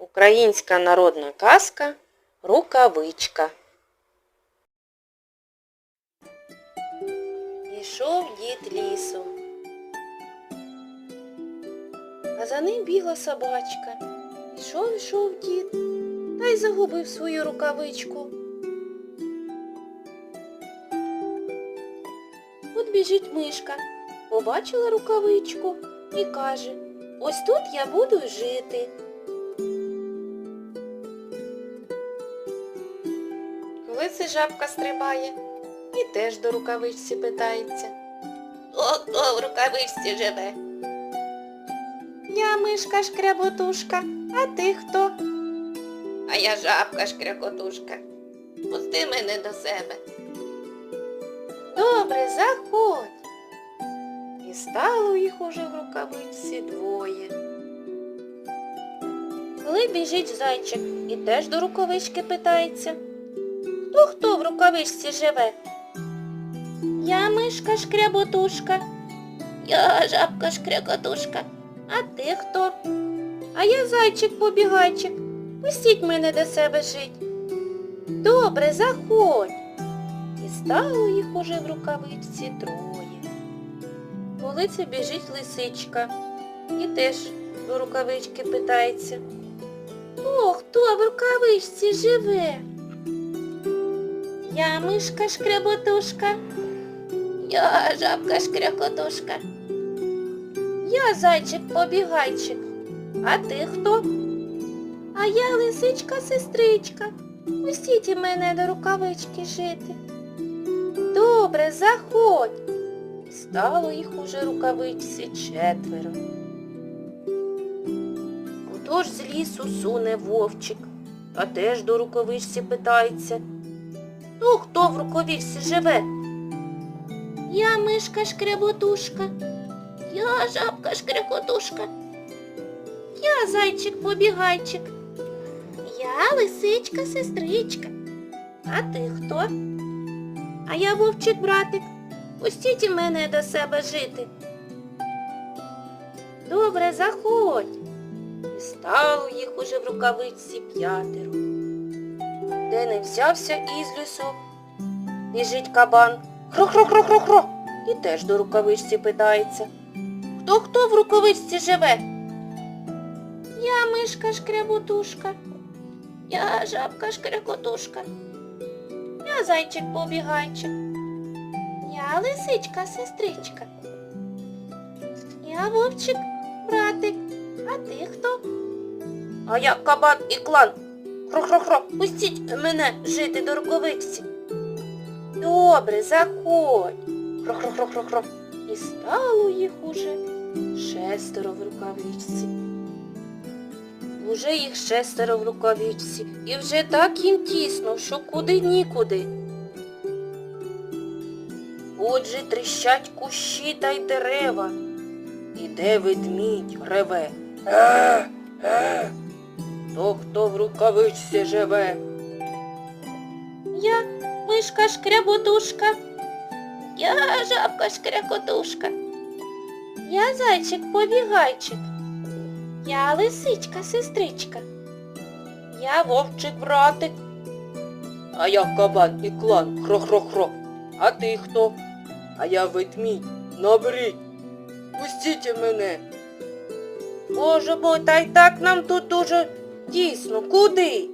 Українська народна казка Рукавичка. Ішов дід лісом, а за ним бігла собачка. Ішов, ішов дід, та й загубив свою рукавичку. От біжить мишка, побачила рукавичку і каже, ось тут я буду жити. Це жабка стрибає і теж до рукавичці питається. Хто в рукавичці живе? Я мишка шкряботушка, а ти хто? А я жабка шкрякотушка. Пусти мене до себе. Добре, заходь. І стало їх уже в рукавичці двоє. Коли біжить зайчик і теж до рукавички питається. Хто хто в рукавичці живе? Я мишка шкряботушка. Я жабка шкрякотушка. А ти хто? А я зайчик побігайчик. Пустіть мене до себе жить. Добре, заходь. І стало їх уже в рукавичці троє. Коли це біжить лисичка і теж до рукавички питається. О, хто в рукавичці живе? Я мишка шкряботушка. Я жабка шкрякотушка. Я зайчик побігайчик. А ти хто? А я лисичка сестричка. Пустіть і мене до рукавички жити. Добре, заходь. Стало їх уже рукавичці четверо. Отож з лісу суне вовчик, а теж до рукавичці питається. Ну, хто в рукавичці живе? Я мишка шкряботушка. Я жабка шкрякотушка. Я зайчик побігайчик. Я лисичка сестричка. А ти хто? А я вовчик братик. Пустіть і мене до себе жити. Добре, заходь. І стало їх уже в рукавичці п'ятеро. Де не взявся із лісу, біжить кабан. Хро-хро-хро-хро-хро. І теж до рукавичці питається. Хто хто в рукавичці живе? Я мишка шкряботушка. Я жабка шкрякотушка. Я зайчик побігайчик. Я лисичка сестричка. Я вовчик братик. А ти хто? А я кабан і клан. Хро-хро-хро, пустіть мене жити до рукавичці. Добре, заходь. Хро-хро-хро-хро-хро. І стало їх уже шестеро в рукавичці. Уже їх шестеро в рукавичці, і вже так їм тісно, що куди нікуди. Отже тріщать кущі та й дерева. Іде ведмідь реве. Е, е. То хто в рукавичці живе? Я мишка шкряботушка. Я жабка шкрякотушка. Я зайчик побігайчик. Я лисичка сестричка. Я вовчик братик. А я кабан і клан хро-хро-хро. А ти хто? А я ведмідь. Наберіть. Пустіть мене. Боже мой, та й так нам тут дуже тісно. Куди?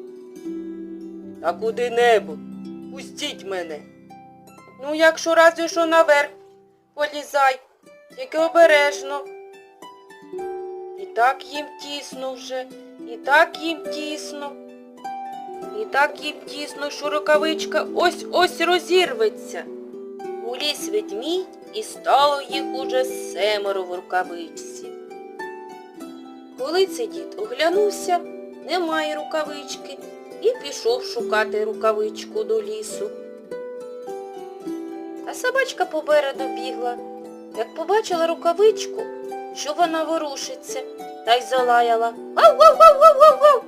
Та куди-небудь. Пустіть мене. Ну, якщо разве що наверх, полізай, тільки обережно. І так їм тісно вже, і так їм тісно. І так їм тісно, що рукавичка ось-ось розірветься. Уліз ведмідь і стало їх уже семеро в рукавичці. Коли це дід оглянувся, немає рукавички, і пішов шукати рукавичку до лісу. А собачка попереду бігла. Як побачила рукавичку, що вона ворушиться, та й залаяла. Гав, гав, гав, гав, гав.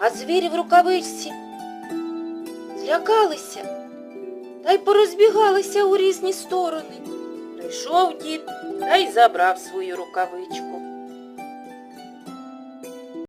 А звірі в рукавичці злякалися та й порозбігалися у різні сторони. Прийшов дід та й забрав свою рукавичку.